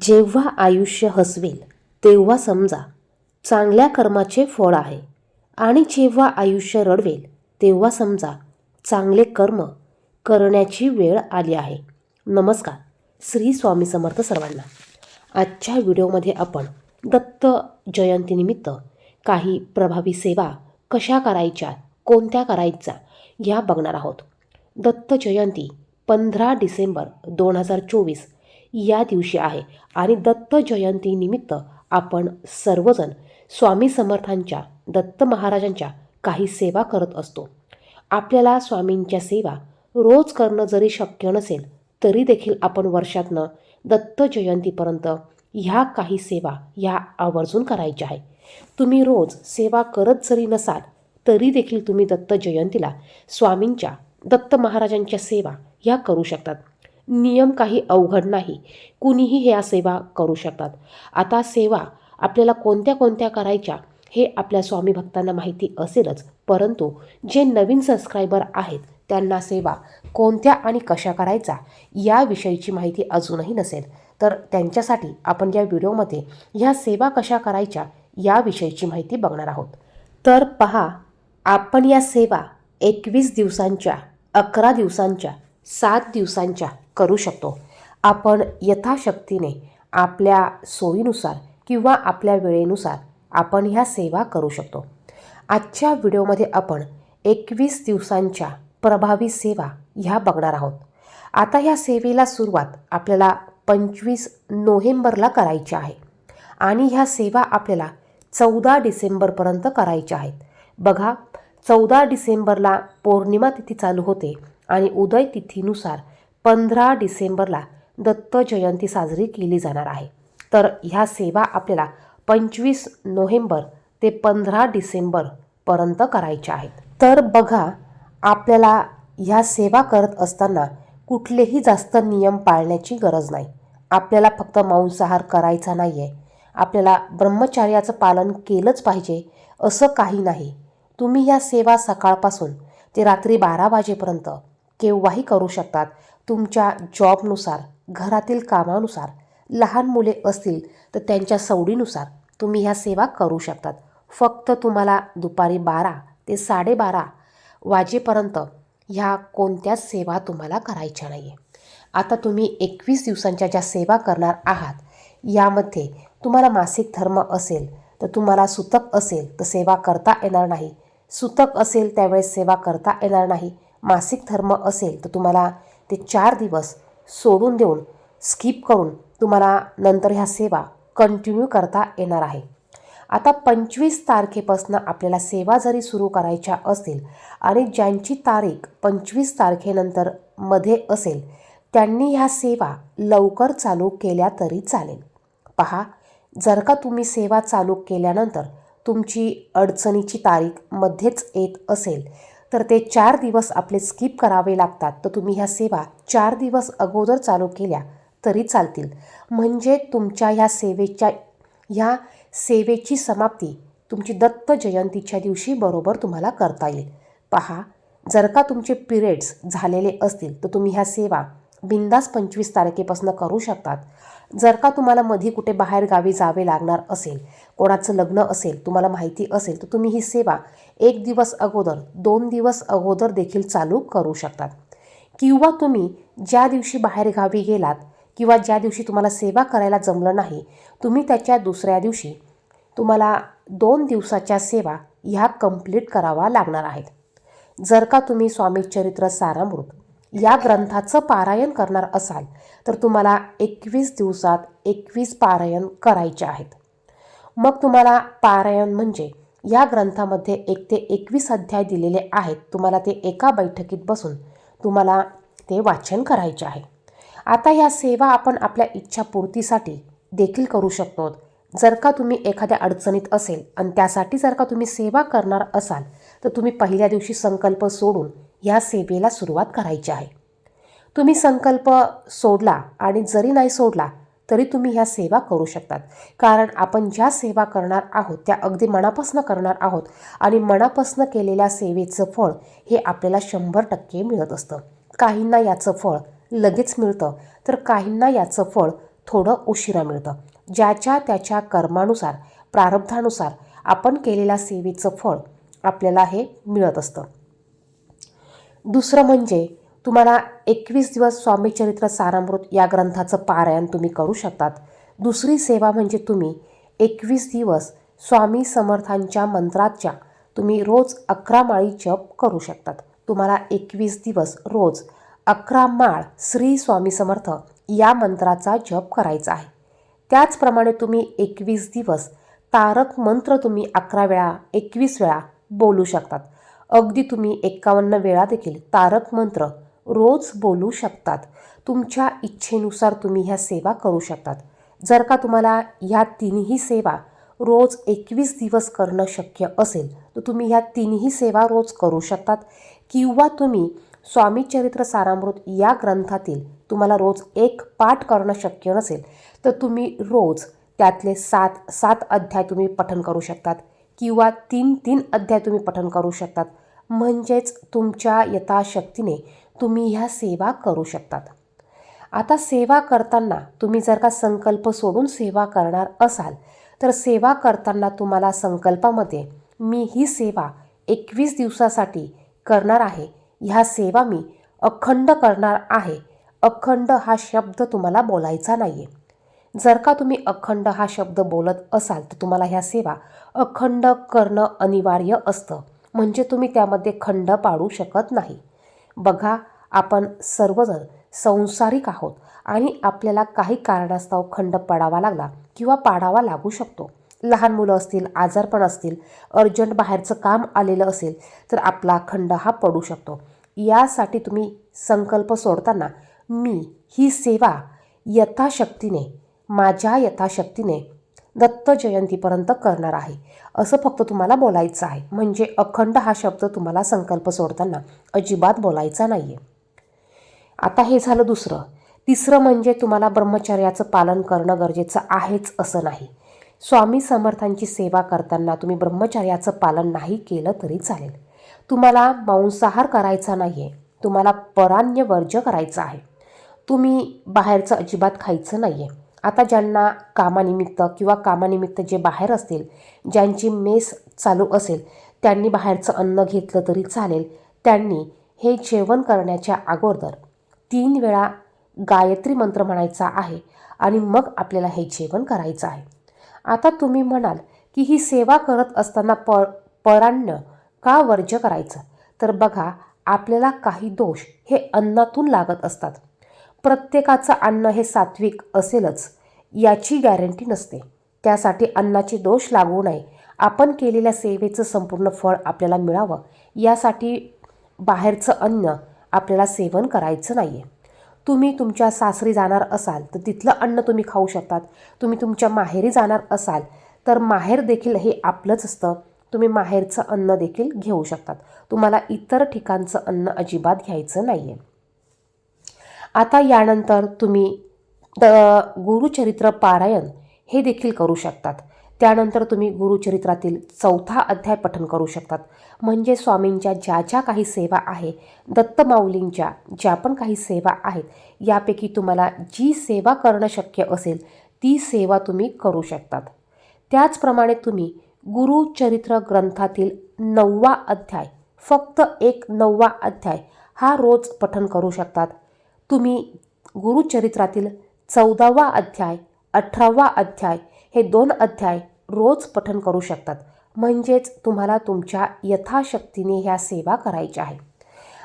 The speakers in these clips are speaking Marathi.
जेव्हा आयुष्य हसवेल तेव्हा समजा चांगल्या कर्माचे फळ आहे. आणि जेव्हा आयुष्य रडवेल तेव्हा समजा चांगले कर्म करण्याची वेळ आली आहे. नमस्कार. श्री स्वामी समर्थ सर्वांना. आजच्या व्हिडिओमध्ये आपण दत्त जयंतीनिमित्त काही प्रभावी सेवा कशा करायच्या कोणत्या करायच्या या बघणार आहोत. दत्त जयंती पंधरा डिसेंबर दोन हजार चोवीस या दिवशी आहे. आणि दत्त जयंतीनिमित्त आपण सर्वजण स्वामी समर्थांच्या दत्त महाराजांच्या काही सेवा करत असतो. आपल्याला स्वामींच्या सेवा रोज करणं जरी शक्य नसेल तरी देखील आपण वर्षातनं दत्त जयंतीपर्यंत ह्या काही सेवा ह्या आवर्जून करायच्या आहे. तुम्ही रोज सेवा करत जरी नसाल तरी देखील तुम्ही दत्त जयंतीला स्वामींच्या दत्त महाराजांच्या सेवा ह्या करू शकतात. नियम काही अवघड नाही. कुणीही ह्या सेवा करू शकतात. आता सेवा आपल्याला कोणत्या कोणत्या करायच्या हे आपल्या स्वामी भक्तांना माहिती असेलच. परंतु जे नवीन सबस्क्रायबर आहेत त्यांना सेवा कोणत्या आणि कशा करायचा याविषयीची माहिती अजूनही नसेल. तर त्यांच्यासाठी आपण या व्हिडिओमध्ये ह्या सेवा कशा करायच्या याविषयीची माहिती बघणार आहोत. तर पहा आपण या सेवा एकवीस दिवसांच्या अकरा दिवसांच्या सात दिवसांच्या करू शकतो. आपण यथाशक्तीने आपल्या सोयीनुसार किंवा आपल्या वेळेनुसार आपण ह्या सेवा करू शकतो. आजच्या व्हिडिओमध्ये आपण एकवीस दिवसांच्या प्रभावी सेवा ह्या बघणार आहोत. आता ह्या सेवेला सुरुवात आपल्याला पंचवीस नोव्हेंबरला करायची आहे आणि ह्या सेवा आपल्याला चौदा डिसेंबरपर्यंत करायच्या आहेत. बघा चौदा डिसेंबरला पौर्णिमा तिथी चालू होते आणि उदय तिथीनुसार पंधरा डिसेंबरला दत्त जयंती साजरी केली जाणार आहे. तर ह्या सेवा आपल्याला पंचवीस नोव्हेंबर ते पंधरा डिसेंबरपर्यंत करायच्या आहेत. तर बघा आपल्याला ह्या सेवा करत असताना कुठलेही जास्त नियम पाळण्याची गरज नाही. आपल्याला फक्त मांसाहार करायचा नाही आहे आपल्याला ब्रह्मचार्याचं पालन केलंच पाहिजे असं काही नाही. तुम्ही ह्या सेवा सकाळपासून ते रात्री बारा वाजेपर्यंत केव्हाही करू शकतात. तुमच्या जॉबनुसार घरातील कामानुसार लहान मुले असतील तर त्यांच्या सवडीनुसार तुम्ही ह्या सेवा करू शकतात. फक्त तुम्हाला दुपारी बारा ते साडेबारा वाजेपर्यंत ह्या कोणत्याच सेवा तुम्हाला करायच्या नाही आहे आता तुम्ही एकवीस दिवसांच्या ज्या सेवा करणार आहात यामध्ये तुम्हाला मासिक धर्म असेल तर तुम्हाला सुतक असेल तर सेवा करता येणार नाही. सुतक असेल त्यावेळेस सेवा करता येणार नाही. मासिक धर्म असेल तर तुम्हाला ते चार दिवस सोडून देऊन स्किप करून तुम्हाला नंतर ह्या सेवा कंटिन्यू करता येणार आहे. आता पंचवीस तारखेपासून आपल्याला सेवा जरी सुरू करायच्या असतील आणि ज्यांची तारीख पंचवीस तारखेनंतरमध्ये असेल त्यांनी ह्या सेवा लवकर चालू केल्या तरी चालेल. पहा जर का तुम्ही सेवा चालू केल्यानंतर तुमची अडचणीची तारीख मध्येच येत असेल तर ते चार दिवस आपले स्किप करावे लागतात. तर तुम्ही ह्या सेवा चार दिवस अगोदर चालू केल्या तरी चालतील. म्हणजे तुमच्या ह्या सेवेच्या ह्या सेवेची समाप्ती तुमची दत्त जयंतीच्या दिवशी बरोबर तुम्हाला करता येईल. पहा जर का तुमचे पिरियड्स झालेले असतील तर तुम्ही ह्या सेवा बिंदास पंचवीस तारखेपासून करू शकतात. जर का तुम्हाला मधी कुठे बाहेर गावी जावे लागणार असेल कोणाचं लग्न असेल तुम्हाला माहिती असेल तर तुम्ही ही सेवा एक दिवस अगोदर दोन दिवस अगोदर देखील चालू करू शकतात. किंवा तुम्ही ज्या दिवशी बाहेर गावी गेलात किंवा ज्या दिवशी तुम्हाला सेवा करायला जमलं नाही तुम्ही त्याच्या दुसऱ्या दिवशी तुम्हाला दोन दिवसाच्या सेवा ह्या कंप्लीट करावा लागणार आहेत. जर का तुम्ही स्वामी चरित्र सारामृत या ग्रंथाचं पारायण करणार असाल तर तुम्हाला एकवीस दिवसात एकवीस पारायण करायचे आहेत. मग तुम्हाला पारायण म्हणजे या ग्रंथामध्ये एक ते एकवीस अध्याय दिलेले आहेत. तुम्हाला ते एका बैठकीत बसून तुम्हाला ते वाचन करायचे आहे. आता ह्या सेवा आपण आपल्या इच्छापूर्तीसाठी देखील करू शकतो. जर का तुम्ही एखाद्या अडचणीत असेल आणि त्यासाठी जर का तुम्ही सेवा करणार असाल तर तुम्ही पहिल्या दिवशी संकल्प सोडून ह्या सेवेला सुरुवात करायची आहे. तुम्ही संकल्प सोडला आणि जरी नाही सोडला तरी तुम्ही ह्या सेवा करू शकतात. कारण आपण ज्या सेवा करणार आहोत त्या अगदी मनापासून करणार आहोत आणि मनापासनं केलेल्या सेवेचं फळ हे आपल्याला शंभर टक्के मिळत असतं. काहींना याचं फळ लगेच मिळतं तर काहींना याचं फळ थोडं उशिरा मिळतं. ज्याच्या त्याच्या कर्मानुसार प्रारब्धानुसार आपण केलेल्या सेवेचं फळ आपल्याला हे मिळत असतं. दुसरं म्हणजे तुम्हाला एकवीस दिवस स्वामीचरित्र सारामृत या ग्रंथाचं पारायण तुम्ही करू शकतात. दुसरी सेवा म्हणजे तुम्ही एकवीस दिवस स्वामी समर्थांच्या मंत्राच्या तुम्ही रोज अकरा माळी जप करू शकतात. तुम्हाला एकवीस दिवस रोज अकरा माळ श्री स्वामी समर्थ या मंत्राचा जप करायचा आहे. त्याचप्रमाणे तुम्ही एकवीस दिवस तारक मंत्र तुम्ही अकरा वेळा एकवीस वेळा बोलू शकतात. अगदी तुम्ही एकावन्न वेळा देखील तारक मंत्र रोज बोलू शकतात. तुमच्या इच्छेनुसार तुम्ही ह्या सेवा करू शकतात. जर का तुम्हाला ह्या तिन्ही सेवा रोज एकवीस दिवस करणं शक्य असेल तर तुम्ही ह्या तिन्ही सेवा रोज करू शकतात. किंवा तुम्ही स्वामी चरित्र सारामृत या ग्रंथातील तुम्हाला रोज एक पाठ करणं शक्य नसेल तर तुम्ही रोज त्यातले सात सात अध्याय तुम्ही पठन करू शकतात. किंवा तीन तीन अध्याय तुम्ही पठन करू शकतात. म्हणजेच तुमच्या यथाशक्तीने तुम्ही ह्या सेवा करू शकतात. आता सेवा करताना तुम्ही जर का संकल्प सोडून सेवा करणार असाल तर सेवा करताना तुम्हाला संकल्पामध्ये मी ही सेवा एकवीस दिवसासाठी करणार आहे ह्या सेवा मी अखंड करणार आहे. अखंड हा शब्द तुम्हाला बोलायचा नाही आहे जर का तुम्ही अखंड हा शब्द बोलत असाल तर तुम्हाला ह्या सेवा अखंड करणं अनिवार्य असतं. म्हणजे तुम्ही त्यामध्ये खंड पाडू शकत नाही. बघा आपण सर्वजण संसारिक आहोत आणि आपल्याला काही कारणास्तव खंड पडावा लागला किंवा पाडावा लागू शकतो. लहान मुलं असतील आजारपण असतील अर्जंट बाहेरचं काम आलेलं असेल तर आपला खंड हा पडू शकतो. यासाठी तुम्ही संकल्प सोडताना मी ही सेवा यथाशक्तीने माझ्या यथाशक्तीने दत्त जयंतीपर्यंत करणार आहे. असं फक्त तुम्हाला बोलायचं आहे. म्हणजे अखंड हा शब्द तुम्हाला संकल्प सोडताना अजिबात बोलायचा नाही आहे आता हे झालं दुसरं. तिसरं म्हणजे तुम्हाला ब्रह्मचर्याचं पालन करणं गरजेचं आहेच असं नाही. स्वामी समर्थांची सेवा करताना तुम्ही ब्रह्मचर्याचं पालन नाही केलं तरी चालेल. तुम्हाला मांसाहार करायचा नाही आहे तुम्हाला परान्य वर्ज्य करायचं आहे. तुम्ही बाहेरचं अजिबात खायचं नाही आहे आता ज्यांना कामानिमित्त किंवा कामानिमित्त जे बाहेर असतील ज्यांची मेस चालू असेल त्यांनी बाहेरचं अन्न घेतलं तरी चालेल. त्यांनी हे जेवण करण्याच्या अगोदर तीन वेळा गायत्री मंत्र म्हणायचा आहे आणि मग आपल्याला हे जेवण करायचं आहे. आता तुम्ही म्हणाल की ही सेवा करत असताना प परान्न का वर्ज्य करायचं? तर बघा आपल्याला काही दोष हे अन्नातून लागत असतात. प्रत्येकाचं अन्न हे सात्विक असेलच याची गॅरंटी नसते. त्यासाठी अन्नाचे दोष लागू नये. आपण केलेल्या सेवेचं संपूर्ण फळ आपल्याला मिळावं. यासाठी बाहेरचं अन्न आपल्याला सेवन करायचं नाही आहे तुम्ही तुमच्या सासरी जाणार असाल तर तिथलं अन्न तुम्ही खाऊ शकतात. तुम्ही तुमच्या माहेरी जाणार असाल तर माहेर देखील हे आपलंच असतं. तुम्ही माहेरचं अन्न देखील घेऊ शकतात. तुम्हाला इतर ठिकाणचं अन्न अजिबात घ्यायचं नाही आहे आता यानंतर तुम्ही द गुरुचरित्र पारायण हे देखील करू शकतात. त्यानंतर तुम्ही गुरुचरित्रातील चौथा अध्याय पठन करू शकतात. म्हणजे स्वामींच्या ज्या ज्या काही सेवा आहे दत्तमाऊलींच्या ज्या पण काही सेवा आहेत यापैकी तुम्हाला जी सेवा करणं शक्य असेल ती सेवा तुम्ही करू शकतात. त्याचप्रमाणे तुम्ही गुरुचरित्र ग्रंथातील नववा अध्याय फक्त एक नववा अध्याय हा रोज पठन करू शकतात. तुम्ही गुरुचरित्रातील चौदावा अध्याय अठरावा अध्याय हे दोन अध्याय रोज पठन करू शकतात. म्हणजेच तुम्हाला तुमच्या यथाशक्तीने ह्या सेवा करायच्या आहे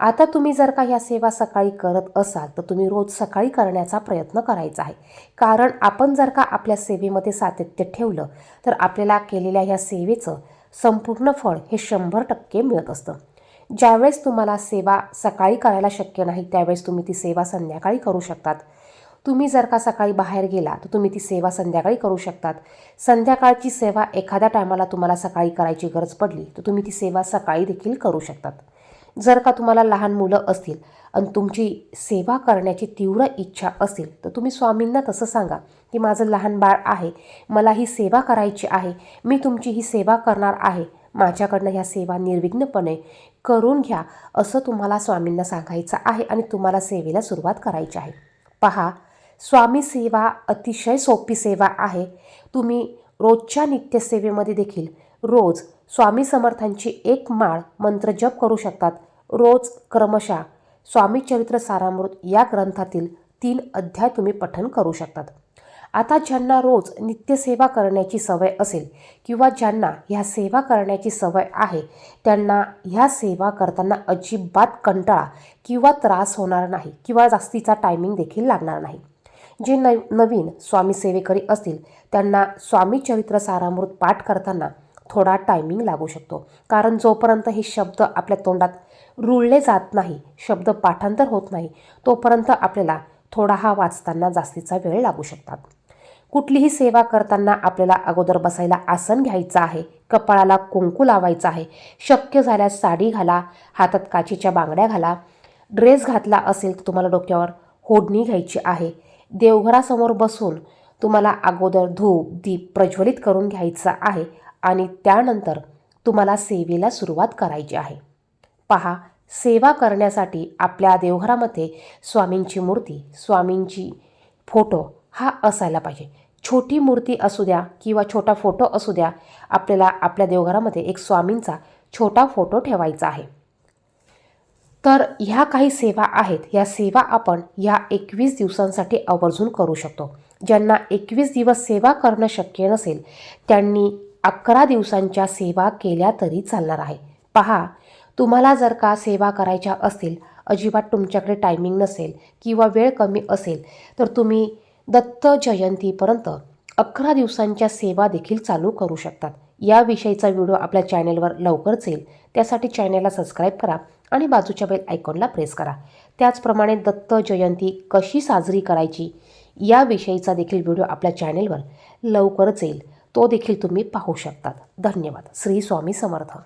आता तुम्ही जर का ह्या सेवा सकाळी करत असाल तर तुम्ही रोज सकाळी करण्याचा प्रयत्न करायचा आहे. कारण आपण जर का आपल्या सेवेमध्ये सातत्य ठेवलं तर आपल्याला केलेल्या ह्या सेवेचं संपूर्ण फळ हे शंभर टक्के मिळत असतं. ज्यावेळेस तुम्हाला सेवा सकाळी करायला शक्य नाही त्यावेळेस तुम्ही ती सेवा संध्याकाळी करू शकतात. तुम्ही जर का सकाळी बाहेर गेला तर तुम्ही ती सेवा संध्याकाळी करू शकतात. संध्याकाळची सेवा एखाद्या टायमाला तुम्हाला सकाळी करायची गरज पडली तर तुम्ही ती सेवा सकाळी देखील करू शकतात. जर का तुम्हाला लहान मुलं असतील आणि तुमची सेवा करण्याची तीव्र इच्छा असेल तर तुम्ही स्वामींना तसं सांगा की माझं लहान बाळ आहे मला ही सेवा करायची आहे मी तुमची ही सेवा करणार आहे माझ्याकडनं ह्या सेवा निर्विघ्नपणे करून घ्या असं तुम्हाला स्वामींना सांगायचं आहे आणि तुम्हाला सेवेला सुरुवात करायची आहे. पहा स्वामी सेवा अतिशय सोपी सेवा आहे. तुम्ही रोजच्या नित्यसेवेमध्ये देखील रोज स्वामी समर्थांची एक माळ मंत्र जप करू शकतात. रोज क्रमशः स्वामी चरित्र सारामृत या ग्रंथातील तीन अध्याय तुम्ही पठन करू शकतात. आता ज्यांना रोज नित्यसेवा करण्याची सवय असेल किंवा ज्यांना ह्या सेवा करण्याची सवय आहे त्यांना ह्या सेवा करताना अजिबात कंटाळा किंवा त्रास होणार नाही किंवा जास्तीचा टायमिंग देखील लागणार नाही. जे न नवीन स्वामी सेवेकरी असतील त्यांना स्वामी चरित्र सारामृत पाठ करताना थोडा टायमिंग लागू शकतो. कारण जोपर्यंत हे शब्द आपल्या तोंडात रुळले जात नाही शब्द पाठांतर होत नाही तोपर्यंत आपल्याला थोडा हा वाचताना जास्तीचा वेळ लागू शकतात. कुठलीही सेवा करताना आपल्याला अगोदर बसायला आसन घ्यायचं आहे. कपाळाला कुंकू लावायचं आहे. शक्य झाल्यास साडी घाला हातात काचेच्या बांगड्या घाला. ड्रेस घातला असेल तर तुम्हाला डोक्यावर होडणी घ्यायची आहे. देवघरासमोर बसून तुम्हाला अगोदर धूप दीप प्रज्वलित करून घ्यायचा आहे आणि त्यानंतर तुम्हाला सेवेला सुरुवात करायची आहे. पहा सेवा करण्यासाठी आपल्या देवघरामध्ये स्वामींची मूर्ती स्वामींची फोटो हा असायला पाहिजे. छोटी मूर्ती असू द्या किंवा छोटा फोटो असू द्या आपल्याला आपल्या देवघरामध्ये एक स्वामींचा छोटा फोटो ठेवायचा आहे. तर ह्या काही सेवा आहेत. या सेवा आपण ह्या एकवीस दिवसांसाठी आवर्जून करू शकतो. ज्यांना एकवीस दिवस सेवा करणं शक्य नसेल त्यांनी अकरा दिवसांच्या सेवा केल्या तरी चालणार आहे. पहा तुम्हाला जर का सेवा करायच्या असतील अजिबात तुमच्याकडे टायमिंग नसेल किंवा वेळ कमी असेल तर तुम्ही दत्त जयंतीपर्यंत अकरा दिवसांच्या सेवा देखील चालू करू शकतात. याविषयीचा व्हिडिओ आपल्या चॅनेलवर लवकरच येईल. त्यासाठी चॅनेलला सबस्क्राईब करा आणि बाजूच्या बेल आयकॉनला प्रेस करा. त्याचप्रमाणे दत्त जयंती कशी साजरी करायची याविषयीचा देखील व्हिडिओ आपल्या चॅनेलवर लवकरच येईल. तो देखील तुम्ही पाहू शकतात. धन्यवाद. श्री स्वामी समर्थ.